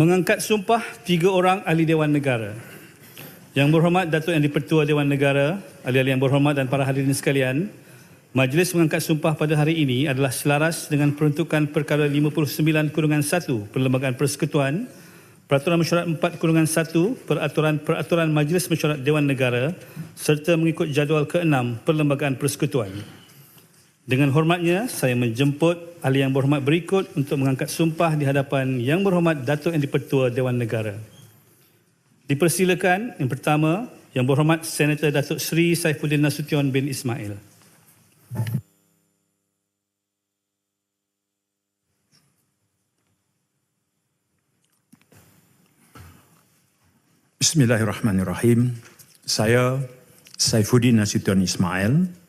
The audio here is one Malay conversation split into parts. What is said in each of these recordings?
Mengangkat sumpah tiga orang ahli Dewan Negara. Yang berhormat Datuk Yang di-Pertua Dewan Negara, ahli-ahli yang berhormat dan para hadirin sekalian, Majlis mengangkat sumpah pada hari ini adalah selaras dengan peruntukan perkara 59 kurungan 1 Perlembagaan Persekutuan, Peraturan Mesyuarat 4 kurungan 1 Peraturan-Peraturan Majlis Mesyuarat Dewan Negara serta mengikut jadual ke-6 Perlembagaan Persekutuan. Dengan hormatnya, saya menjemput ahli yang berhormat berikut untuk mengangkat sumpah di hadapan Yang Berhormat Datuk Yang di-Pertua Dewan Negara. Dipersilakan yang pertama, Yang Berhormat Senator Datuk Seri Saifuddin Nasution bin Ismail. Bismillahirrahmanirrahim. Saya Saifuddin Nasution Ismail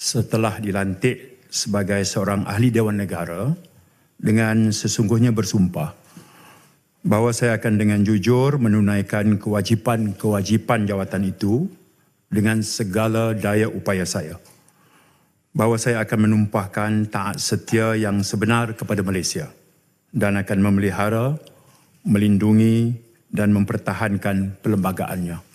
setelah dilantik sebagai seorang ahli Dewan Negara dengan sesungguhnya bersumpah bahawa saya akan dengan jujur menunaikan kewajipan-kewajipan jawatan itu dengan segala daya upaya saya. Bahawa saya akan menumpahkan taat setia yang sebenar kepada Malaysia dan akan memelihara, melindungi dan mempertahankan perlembagaannya.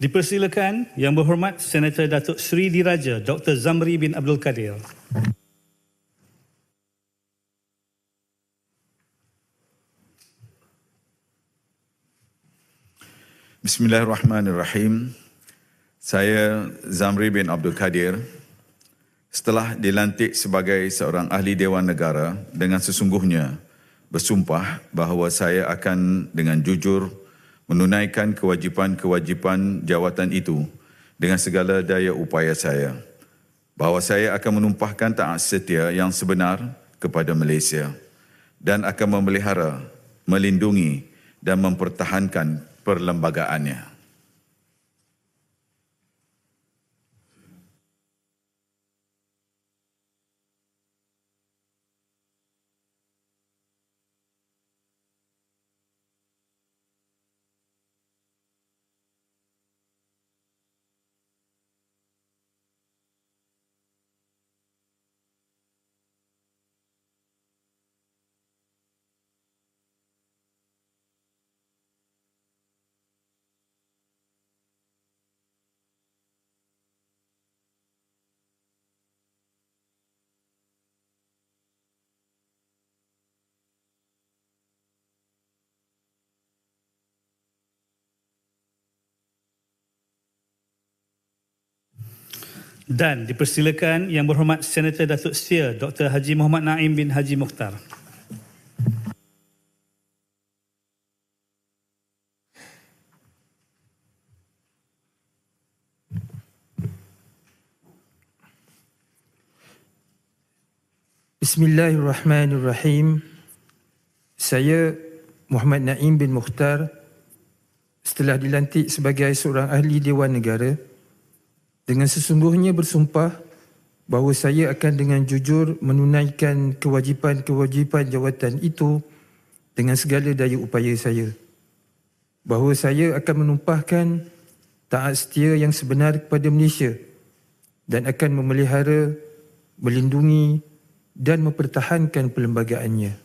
Dipersilakan Yang Berhormat Senator Datuk Seri Diraja Dr. Zamri bin Abdul Kadir. Bismillahirrahmanirrahim. Saya Zamri bin Abdul Kadir setelah dilantik sebagai seorang ahli Dewan Negara dengan sesungguhnya bersumpah bahawa saya akan dengan jujur menunaikan kewajipan-kewajipan jawatan itu dengan segala daya upaya saya bahawa saya akan menumpahkan taat setia yang sebenar kepada Malaysia dan akan memelihara, melindungi dan mempertahankan perlembagaannya. Dan dipersilakan Yang Berhormat Senator Datuk Setia Dr. Haji Muhammad Naim bin Haji Mukhtar. Bismillahirrahmanirrahim. Saya Muhammad Naim bin Mukhtar setelah dilantik sebagai seorang ahli Dewan Negara dengan sesungguhnya bersumpah bahawa saya akan dengan jujur menunaikan kewajipan-kewajipan jawatan itu dengan segala daya upaya saya. Bahawa saya akan menumpahkan taat setia yang sebenar kepada Malaysia dan akan memelihara, melindungi dan mempertahankan perlembagaannya.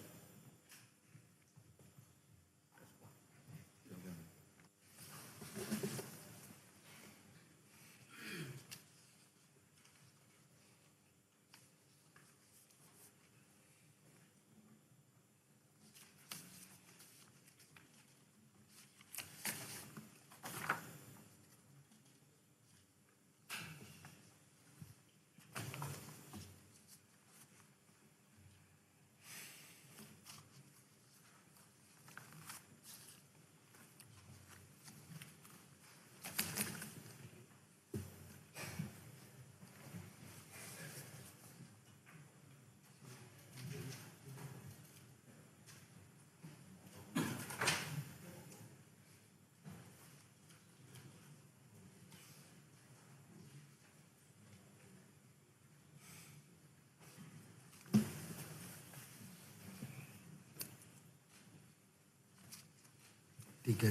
Tiga.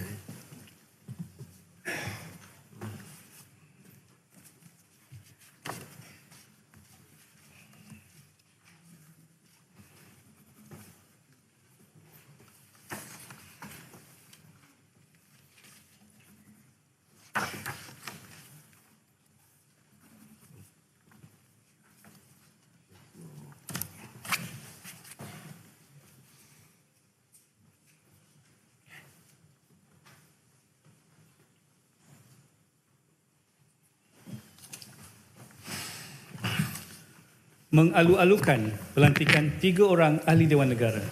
Mengalu-alukan pelantikan tiga orang ahli Dewan Negara.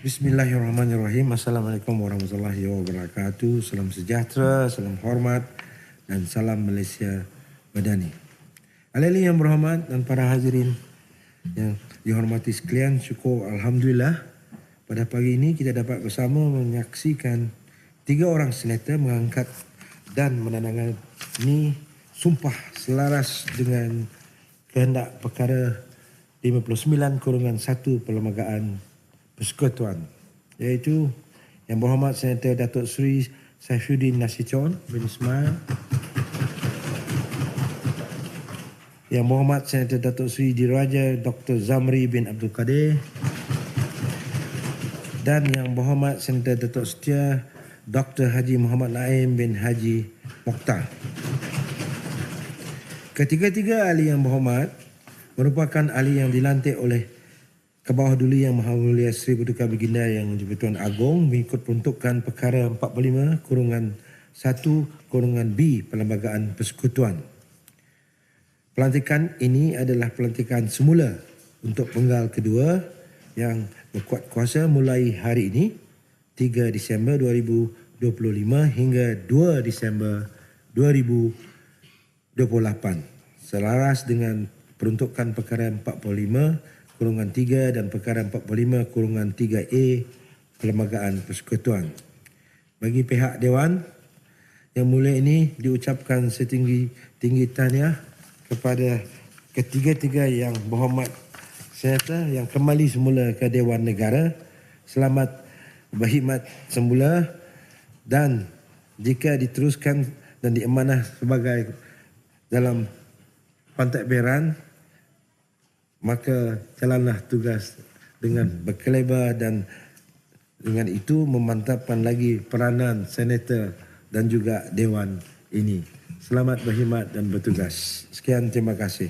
Bismillahirrahmanirrahim. Assalamualaikum warahmatullahi wabarakatuh. Salam sejahtera, salam hormat dan salam Malaysia Madani. Alali yang berhormat dan para hadirin yang dihormati sekalian, syukur Alhamdulillah pada pagi ini kita dapat bersama menyaksikan tiga orang senator mengangkat dan menandatangani sumpah selaras dengan kehendak perkara 59 kurungan 1 Perlembagaan Persekutuan iaitu Yang Berhormat Senator Datuk Seri Saifuddin Nasution bin Ismail Yang Berhormat Senator Datuk Seri Diraja Dr. Zamri bin Abdul Kadir dan Yang Berhormat Senator Datuk Setia Dr. Haji Muhammad Naim bin Haji Mokhtar. Ketiga-tiga ahli yang berhormat merupakan ahli yang dilantik oleh Kebawah Duli Yang Maha Mulia Seri Paduka Baginda Yang di-Pertuan Agong mengikut peruntukan perkara 45 kurungan 1 kurungan B Perlembagaan Persekutuan. Pelantikan ini adalah pelantikan semula untuk penggal kedua yang berkuat kuasa mulai hari ini 3 Disember 2025 hingga 2 Disember 2028 selaras dengan peruntukan perkara 45 kurungan 3 dan perkara 45 kurungan 3A Perlembagaan Persekutuan. Bagi pihak Dewan yang mulia ini diucapkan setinggi-tinggi tahniah kepada ketiga-tiga yang berhormat senator yang kembali semula ke Dewan Negara. Selamat berkhidmat semula dan jika diteruskan dan diamanah sebagai dalam pentadbiran maka jalanlah tugas dengan berkelebar dan dengan itu memantapkan lagi peranan senator dan juga dewan ini. Selamat berkhidmat dan bertugas. Sekian terima kasih.